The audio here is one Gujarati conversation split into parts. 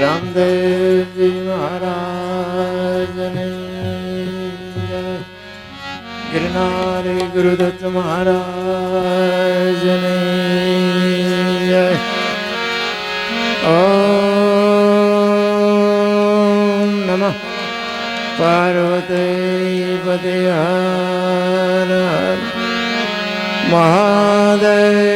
રામદેવજી મહારાજને. ગિરનારી ગુરુદત્ત મહારાજને. ઓમ નમઃ પાર્વતી પતે Mahadev.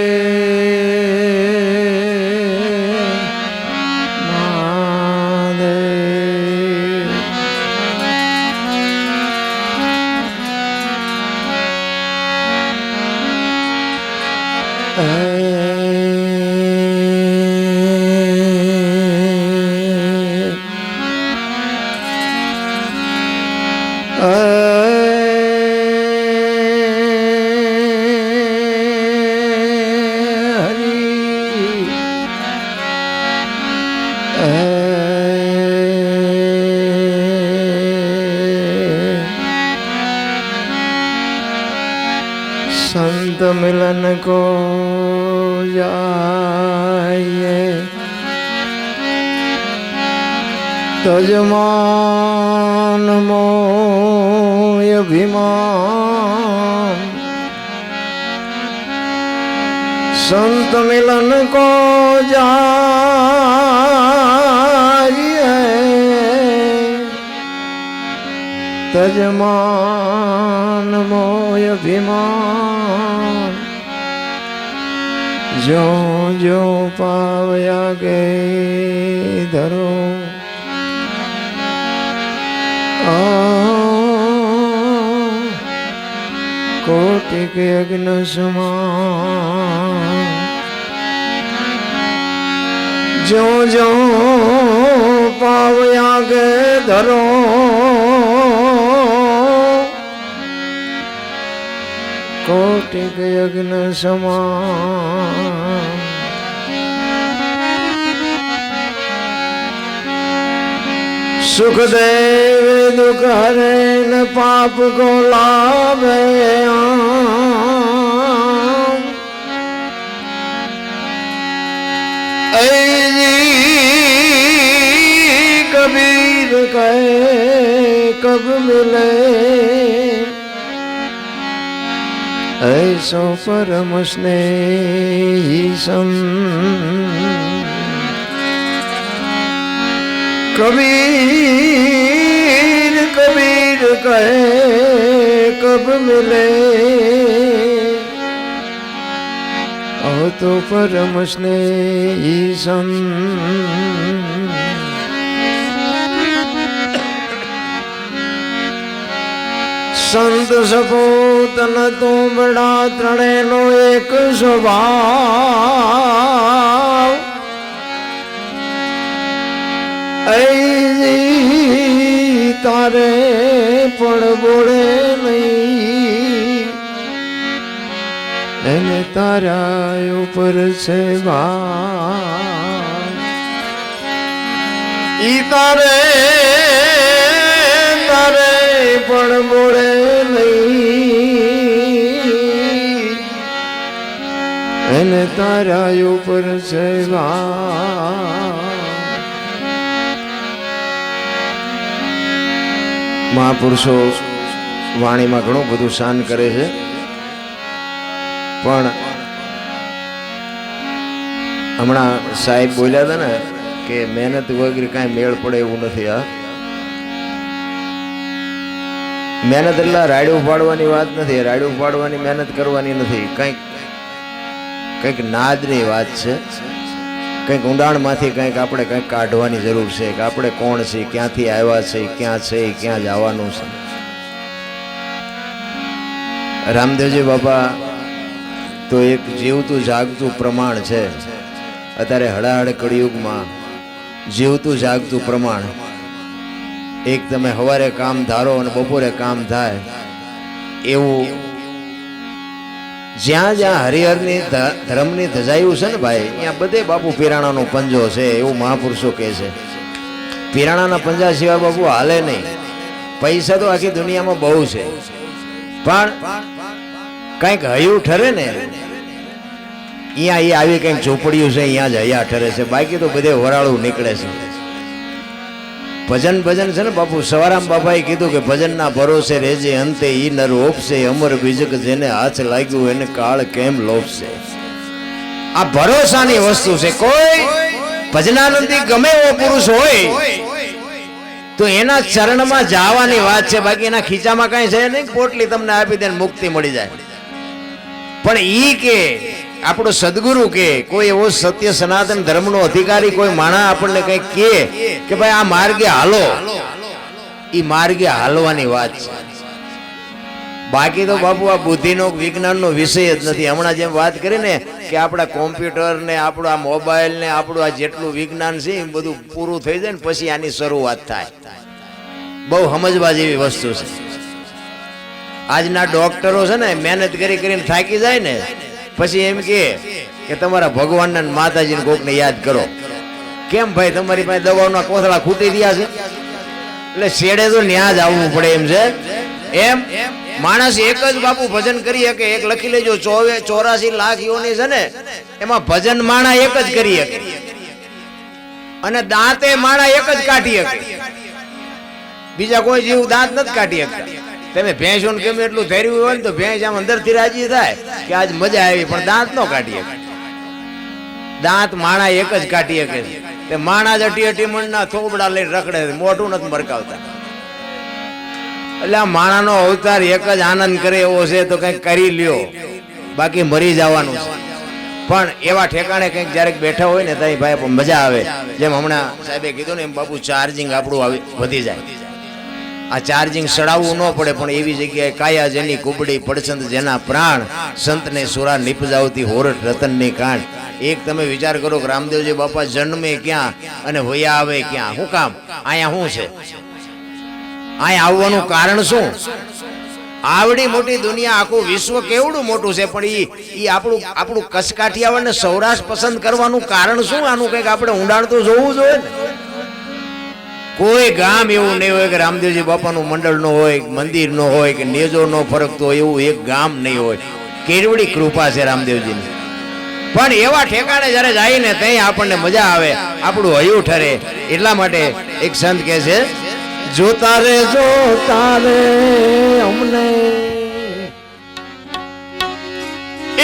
યજમાન મોયભિમાન સંત મિલન કો જારીએ તજમાન મોયભિમાન જો જો પાવ્યા કે ધરો કૌતિક યજ્ઞ સમા જો જો પાવ્યા ગે ધરો. કૌટિક યજ્ઞ સમા सुखदेव दुख हरे न पाप को लाभे आम। ऐ कबीर कहे कब मिले ऐसो परम स्नेही કબીર કબીર કહે કબ મિલે તો પરમ સ્નેહી સંત સંત સપોતન તું બડા ત્રણેનો એક સ્વભાવ તારા ઉપર છે ઈ તારે તારે પણ બોળે એને તારા ઉપર છે મહાપુરુષો વાણીમાં ઘણું બધું શાન કરે છે. પણ હમણાં સાહેબ બોલ્યા હતા ને કે મહેનત વગેરે કાંઈ મેળ પડે એવું નથી આ મહેનત એટલે રાડ્યું ઉપાડવાની વાત નથી રાડ્યું ઉપાડવાની મહેનત કરવાની નથી. કંઈક કંઈક નાદની વાત છે. કંઈક ઊંડાણમાંથી કંઈક આપણે કંઈક કાઢવાની જરૂર છે કે આપણે કોણ છીએ ક્યાંથી આવ્યા છે, ક્યાં છે, ક્યાં જવાનું છે. રામદેવજી બાબા તો એક જીવતું જાગતું પ્રમાણ છે. અત્યારે હળાહળ કળિયુગમાં જીવતું જાગતું પ્રમાણ. એક તમે સવારે કામ ધારો અને બપોરે કામ થાય. એવું જ્યાં જ્યાં હરિહરની ધર્મની ધજાયું છે ને ભાઈ, ત્યાં બધે બાપુ પીરાણાનો પંજો છે, એવું મહાપુરુષો કહે છે. પીરાણાના પંજા સિવાય બાપુ હાલે નહીં. પૈસા તો આખી દુનિયામાં બહુ છે. પણ કંઈક હયું ઠરે ને અહીંયા એ આવી કંઈક ઝૂંપડીયું છે અહીંયા જ હયા ઠરે છે. બાકી તો બધે વરાળું નીકળે છે. ભજન ભજન છે ને બાપુ, સવારામ બાપાએ કીધું કે ભજનના ભરોસે રેજે અંતે ઈ નર ઓપશે, અમર બીજક જેને હાથ લાગ્યું એને કાળ કેમ લોપશે? આ ભરોસાની વસ્તુ છે. કોઈ ભજનાનંદી ગમે એવો પુરુષ હોય, તો એના ચરણમાં જવાની વાત છે. બાકી એના ખીચામાં કઈ છે નહીં, પોટલી તમને આપી દે મુક્તિ મળી જાય. પણ ઈ કે, આપણો સદગુરુ કે, કોઈ એવો સત્ય સનાતન ધર્મનો અધિકારી, કોઈ માણા આપણને કઈ કે કે ભાઈ આ માર્ગે હાલો. ઈ માર્ગે હાલવાની વાત છે. બાકી તો બાપુ આ બુદ્ધિનો, વિજ્ઞાનનો વિષય જ નથી. હમણાં જેમ વાત કરી ને કે આપણા કોમ્પ્યુટર ને, આપણું આ મોબાઈલ ને, આપણું આ જેટલું વિજ્ઞાન છે એ બધું પૂરું થઈ જાય ને, પછી આની શરૂઆત થાય. બહુ સમજવા જેવી વસ્તુ છે. આજના ડોક્ટરો છે ને, મહેનત કરી કરીને થાકી જાય ને, પછી એમ કે કે તમારા ભગવાનના માતાજીને કોકને યાદ કરો. કેમ ભાઈ, તમારી પાસે દવાઓના કોથળા ખૂટી રહ્યા છે? એટલે શેડે તો ન્યા આવવું પડે એમ છે. એમ, માણસ એક જ બાપુ ભજન કરી શકે, એક લખી લેજો, ચોવે, ચોરાસી લાખ યોની છે ને, એમાં ભજન માણા એક જ કરી શકે. અને દાંતે માણા એક જ કાઢી શકે. બીજા કોઈ જીવ દાંત નથી કાઢી શકતા તમે ભેંસો ગમે એટલું ધર્યું હોય ને તો ભેંસ આમ અંદરથી રાજી થાય કે આજ મજા આવી, પણ દાંત નો કાઢીએ દાંત માણા એક જ કાઢી શકે તે માણા જ અટી અટી મણના થોબડા લઈને રખડે મોઢું નથી મરકાવતા. એટલે આ માણાનો અવતાર એક જ આનંદ કરે એવો છે, તો કંઈક કરી લ્યો. બાકી મરી જવાનું છે. પણ એવા ઠેકાણે કંઈક જ્યારે બેઠા હોય ને ત્યાં ભાઈ પણ મજા આવે. જેમ હમણાં સાહેબે કીધું ને, એમ બાપુ ચાર્જિંગ આપણું વધી જાય. આ ચાર્જિંગ સડાવવું ન પડે, પણ એવી જગ્યાએ કાયા જેની કુબડી, પડસંદ જેના પ્રાણ સંતને સુરા નિપજાવતી હોરઠ રતનની કાંઠ એક તમે વિચાર કરો કે રામદેવજી બાપા જન્મે ક્યાં અને વયા આવે ક્યાં? શું કામ? અહીંયા શું છે? અહીંયા આવવાનું કારણ શું? આવડી મોટી દુનિયા, આખું વિશ્વ કેવડું મોટું છે, પણ એ આપણું આપણું કસકાઠિયાવાડ ને સૌરાષ્ટ્ર પસંદ કરવાનું કારણ શું? આનું કંઈક આપણે ઊંડાણ તો જોવું જોઈએ ને? કોઈ ગામ એવું નહીં હોય કે રામદેવજી બાપાનું મંડળ નો હોય મંદિર નો હોય, કે નેજો નો ફરકતો હોય, એવું એક ગામ નહીં હોય. કેવડી કૃપા છે રામદેવજીની. પણ એવા ઠેકાણે જ્યારે જાય ને ત્યાં આપણને મજા આવે, આપણું હયું ઠરે. એટલા માટે એક સંત કહે છે, જોતા રે જોતા રે અમને.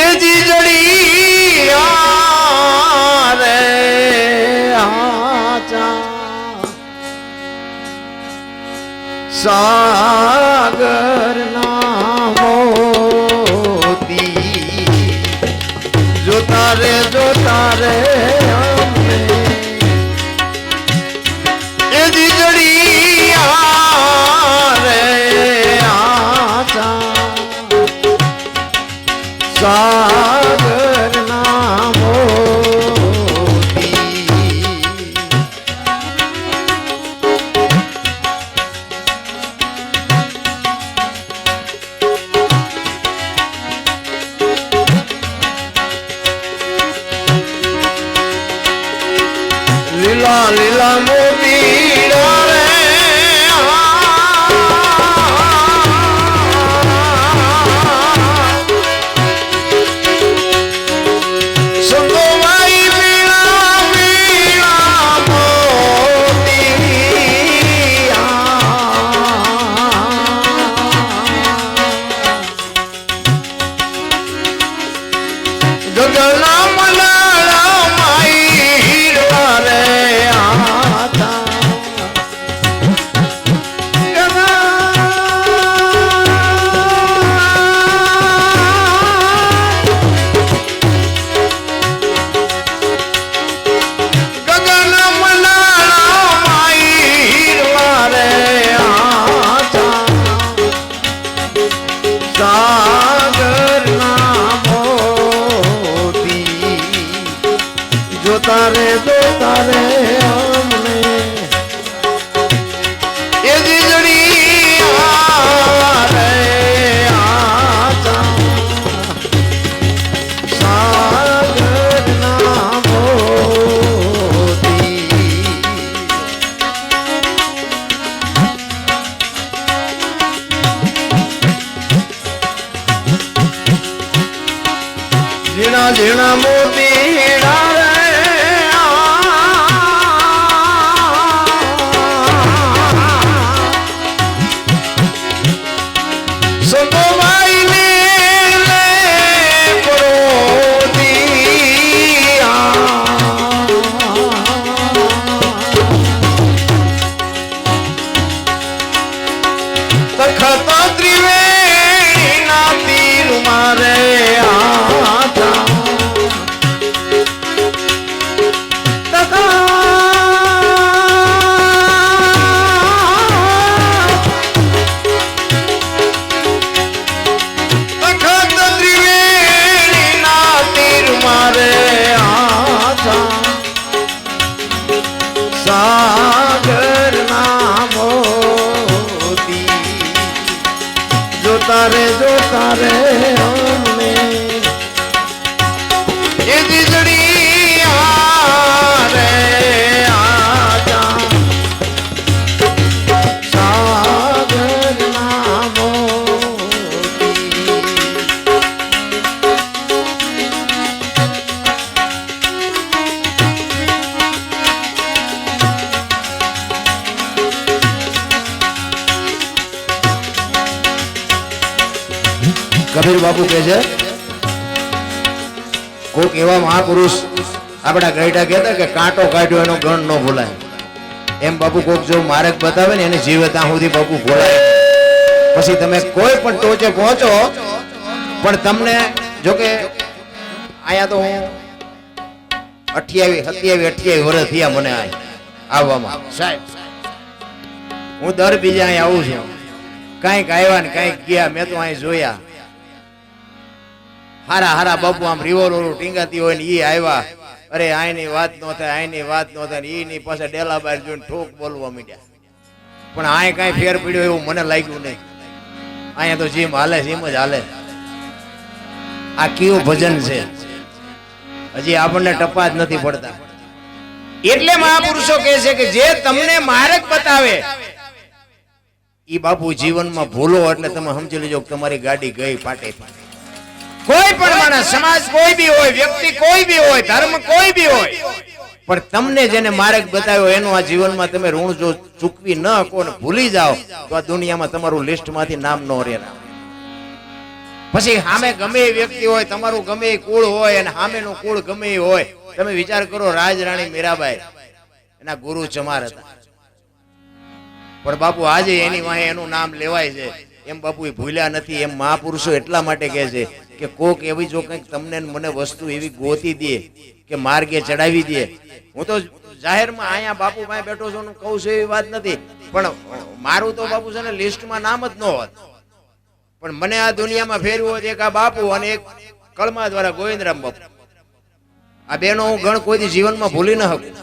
એ જીજડી આ સાગર મોતી જોતા રે જોતા રે Wali Lamu कृष्णमूर्ति કબીર બાપુ કહે છે કોક એવા મહાપુરુષ આપણા ગઈડા કહેતા કે કાંટો કાઢ્યો એનો ગણ ન ભૂલાય. એમ બાપુ કોક જો માર્ગ બતાવે ને એને જીવે ત્યાં સુધી બાપુ ભોળાય. પછી તમે કોઈ પણ ટોચે પહોંચો પણ તમને જો કે અહીંયા તો હું અઠ્યાવી સત્યાવીસ અઠ્યાવી વર્ષ થયા મને આવવામાં. સાહેબ. હું દર બીજા અહીંયા આવું છું. કાંઈક આવ્યા ને કાંઈક ગયા મેં તો અહીં જોયા. હારા હારા બાપુ આમ રિવોલ ટીંગાતી હોય ને એ આવ્યા. અરે આની વાત નો થાય આની વાત નો થાય ને ઈની પાસે ડેલા બાર જોઈને ઠોક બોલવા માંડ્યા. પણ આય કાંઈ ફેર પડ્યો એવું મને લાગ્યું નહીં. અહીંયા તો જીમ હાલે એમ જ હાલે. આ કેવું ભજન છે? હજી આપણને ટપા જ નથી પડતા. એટલે મહાપુરુષો કહે છે કે જે તમને માર્ગ બતાવે એ બાપુ જીવનમાં ભૂલો એટલે તમે સમજી લેજો તમારી ગાડી ગઈ પાટે કોઈ પણ માણસ સમાજ કોઈ બી હોય વ્યક્તિ કોઈ બી હોય ધર્મ કોઈ બી હોય. પણ તમને જેને માર્ગ બતાવ્યો એનું આ જીવનમાં તમે ઋણ જો ચૂકવી ન શકો ને ભૂલી જાઓ તો આ દુનિયામાં તમારું લિસ્ટમાંથી નામ ન રહે. પછી સામે ગમે એ વ્યક્તિ હોય તમારું ગમે એ કુળ હોય અને સામેનું કુળ ગમે એ હોય તમે વિચાર કરો રાજરાણી મીરાબાઈ. એના ગુરુ ચમાર હતા. પણ બાપુ આજે એની વાહે એનું નામ લેવાય છે. એમ બાપુ એ ભૂલ્યા નથી એમ મહાપુરુષો એટલા માટે કહે છે કે કોક એવી જો કંઈક તમને મને વસ્તુ એવી ગોતી દે, કે માર્ગે ચડાવી દે. હું તો જાહેરમાં અહીંયા બાપુ ભાઈ બેઠો છું કહું છું એવી વાત નથી. પણ મારું તો બાપુ છે ને લિસ્ટમાં નામ જ ન હોત. પણ મને આ દુનિયામાં ફેરવું હોય એક આ બાપુ અને એક કળમા દ્વારા ગોવિંદરામ બાપુ. આ બેનો હું ગણ કોઈ જીવનમાં ભૂલી ન શકું.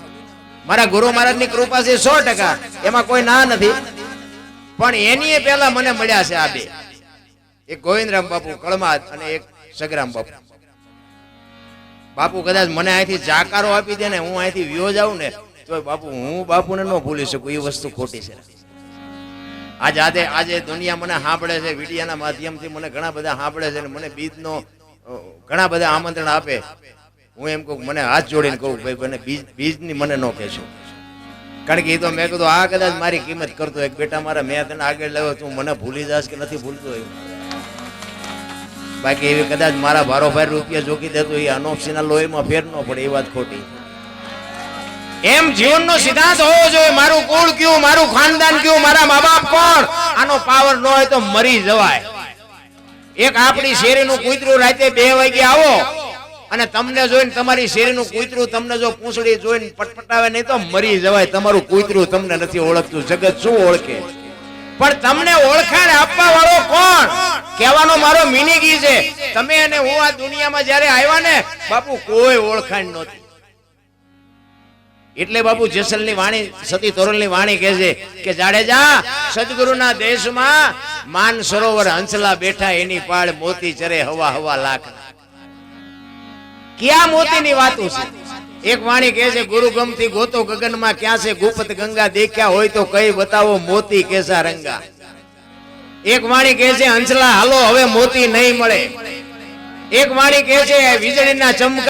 મારા ગુરુ મહારાજની કૃપા છે સો ટકા. એમાં કોઈ ના નથી. પણ એની પહેલા મને મળ્યા છે આ બે. એક ગોવિંદરામ બાપુ કળમાદ અને એક સગરામ બાપુ. બાપુ કદાચ મને અહીંથી જાકારો આપી દે ને હું અહીંથી વ્યો જાઉં ને તો બાપુ હું બાપુને ન ભૂલી શકું એ વસ્તુ ખોટી છે. આજે આજે આજે દુનિયા મને સાંભળે છે, વિડિયાના માધ્યમથી મને ઘણા બધા સાંભળે છે ને મને બીજનો ઘણા બધા આમંત્રણ આપે. હું એમ કહું મને હાથ જોડીને કહું, ભાઈ, મને બીજ, બીજની મને ન કહેશો. કારણ કે એ તો મેં કીધું, આ કદાચ મારી કિંમત કરતો એક બેટા મારા મેં તને આગળ લાવ્યો, તું મને ભૂલી જાશ કે નથી ભૂલતો એવું બાકી એવી કદાચ મારા ભારો ભાર રૂપિયા જોકી દેતો એ અનોપસીના લોહીમાં ફેર ન પડે, એ વાત ખોટી. એમ જીવનનો સિદ્ધાંત હોવો જોઈએ, મારું કુળ કયું, મારું ખાનદાન કયું, મારા મા બાપ કોણ? આનો પાવર ન હોય તો મરી જવાય. એક આપણી શેરીનું કૂતરું રાતે બે વાગે આવો અને તમને જોઈને તમારી શેરીનું કૂતરું તમને જો પૂંછડી જોઈને પટપટાવે નહીં તો મરી જવાય. તમારું કૂતરું તમને નથી ઓળખતું. જગત શું ઓળખે? પણ તમને ઓળખાણ આપવા વાળો કોણ? કહેવાનો મારો મિનિગી છે. તમે અને હું આ દુનિયામાં જ્યારે આવ્યા ને, બાપુ, કોઈ ઓળખાણ નહોતી. એટલે બાપુ જેસલની વાણી, સતી તોરલની વાણી કહે છે કે જાડેજા સદગુરુના દેશમાં માન સરોવર હંસલા બેઠા એની પાળ મોતી ચરે હવા હવા લાખ. ક્યાં મોતીની વાતો છે? એક વાણી કહે છે, ગુરુ ગમતી ગોતો ગગનમાં ક્યાં છે? ગુપ્ત ગંગા દેખ્યા હોય તો કઈ બતાવો મોતી કેસા રંગા? એક વાણી કહે છે હંસલા હાલો, હવે મોતી નહીં મળે. એક વાણી કહે છે, વીજળીના ચમકા